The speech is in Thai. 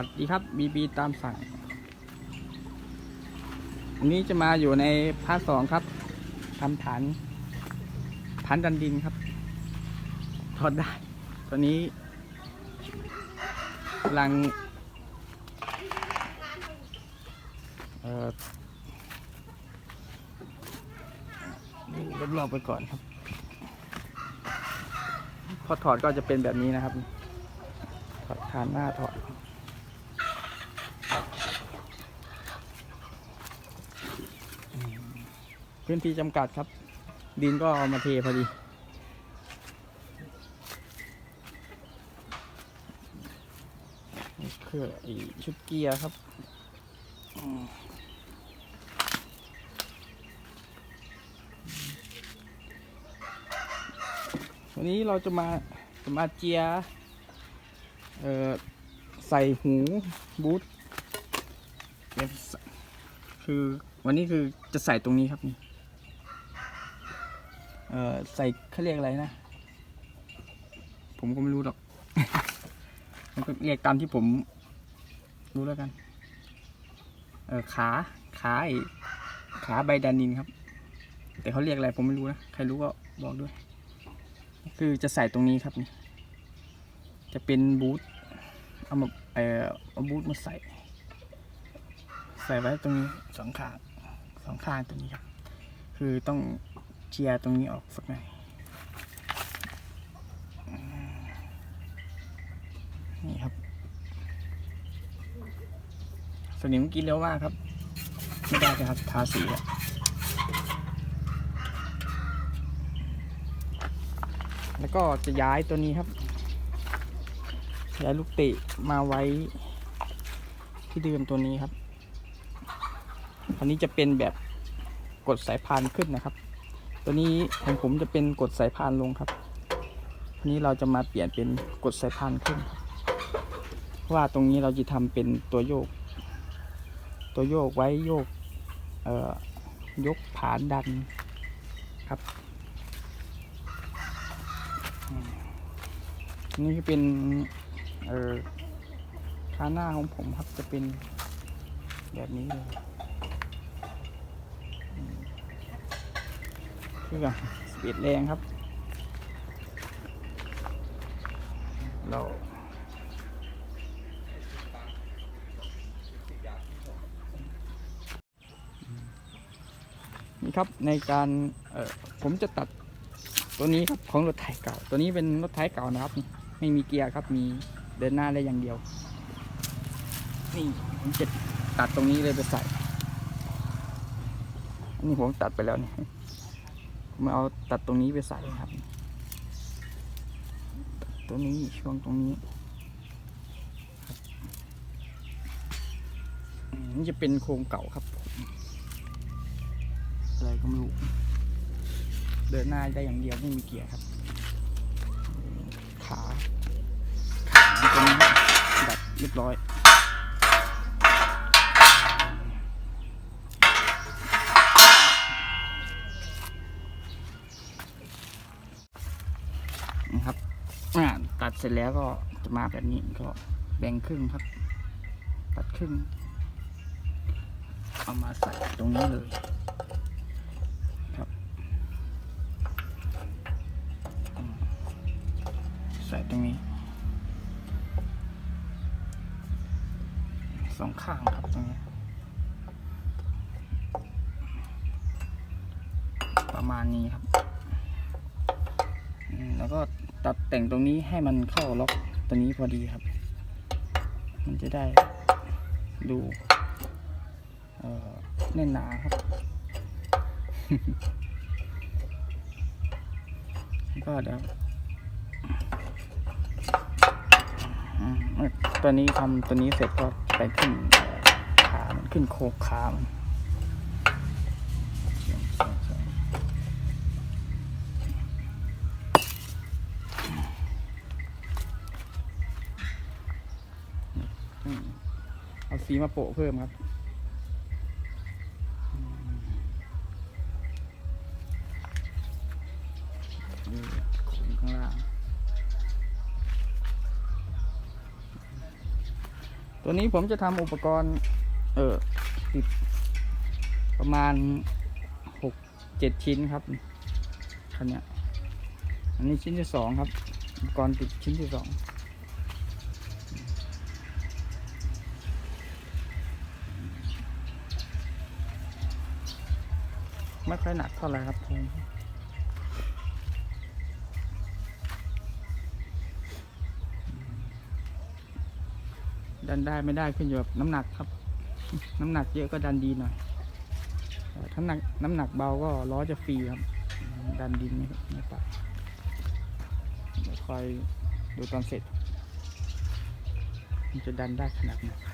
ัสดีครับบีบีตามสั่งวันนี้จะมาอยู่ในภาคสองครับทำฐานฐานดันดินครับถอดได้ ตอนนี้กำลังเอ่อดูรอบๆไปก่อนครับ พอถอดก็จะเป็นแบบนี้นะครับ ถอดฐานหน้าถอด พื้นที่จำกัดครับ ดินก็เอามาเทพอดีนี่คือไอชุดเกียร์ครับวันนี้เราจะมาจะมาเจียร์เอ่อใส่หูบูทคือวันนี้คือจะใส่ตรงนี้ครับนี่ เอ่อใส่เขาเรียกอะไรนะ ผมก็ไม่รู้หรอก มันก็เรียกตามที่ผมรู้แล้วกัน เออขาขาไอขาใบดานินครับ แต่เขาเรียกอะไรผมไม่รู้นะใครรู้ก็บอกด้วย คือจะใส่ตรงนี้ครับนี่จะเป็นบูทเอามาเออเอาบูทมาใส่ ใส่ไว้ตรงนี้สองข้างสองข้างตรงนี้ครับ คือต้อง เจียตรงนี้ออกสักหน่อยนี่ครับสนิมกินเร็วมากครับ ไม่ได้เลยครับทาสีอะแล้วก็จะย้ายตัวนี้ครับ ย้ายลูกเตะมาไว้ที่เดิมตัวนี้ครับ อันนี้จะเป็นแบบกดสายพานขึ้นนะครับ ตัวนี้ของผมจะเป็นกดสายพานลงครับทีนี้เราจะมาเปลี่ยนเป็นกดสายพานขึ้นเพราะว่าตรงนี้เราจะทำเป็นตัวโยก ตัวโยกไว้โยกเอ่อยกผานดันครับนี่เป็นเอ่อขาหน้าของผมครับจะเป็นแบบนี้เลยอืม เครื่องสปีดแรงครับ เรานี่ครับในการผมจะตัดตัวนี้ครับของรถไถเก่า ตัวนี้เป็นรถไถเก่านะครับ ไม่มีเกียร์ครับมีเดินหน้าได้อย่างเดียว นี่ผมจะตัดตรงนี้เลยไปใส่อันนี้ผมตัดไปแล้วนี่ ผมเอาตัดตรงนี้ไปใส่ครับ ตัดตัวนี้ช่วงตรงนี้ครับนี่จะเป็นโครงเก่าครับอะไรก็ไม่รู้ เดินหน้าได้อย่างเดียวไม่มีเกียร์ครับ ขาขาตรงนี้ดัดเรียบร้อย นะครับอ่าตัด เสร็จแล้วก็จะมาแบบนี้ก็แบ่งครึ่งครับ ตัดครึ่ง เอามาใส่ตรงนี้เลยครับ ใส่ตรงนี้สองข้างครับตรงนี้ ประมาณนี้ครับ แล้วก็ ตัดแต่งตรงนี้ให้มันเข้าล็อกตัวนี้พอดีครับ มันจะได้ดูเอ่อแน่นหนาครับ ก็เดี๋ยวตัวนี้ทำตัวนี้เสร็จก็ไปขึ้นขา มันขึ้นโคกขามันอืม เอาสีมาโปะเพิ่มครับ ข้างล่าง ตัวนี้ผมจะทำอุปกรณ์ เออติดประมาณหกเจ็ดชิ้นครับคันนี้อันนี้ชิ้นที่สองครับ อุปกรณ์ติดชิ้นที่สอง ไม่ค่อยหนักเท่าไหร่ครับผมดันได้ไม่ได้ขึ้นอยู่กับน้ำหนักครับ น้ำหนักเยอะก็ดันดีหน่อยถ้าหนักน้ำหนักเบาก็ล้อจะฟรีครับ ดันดินไม่ไม่ไปเดี๋ยวคอยดูตอนเสร็จ มันจะดันได้ขนาดไหน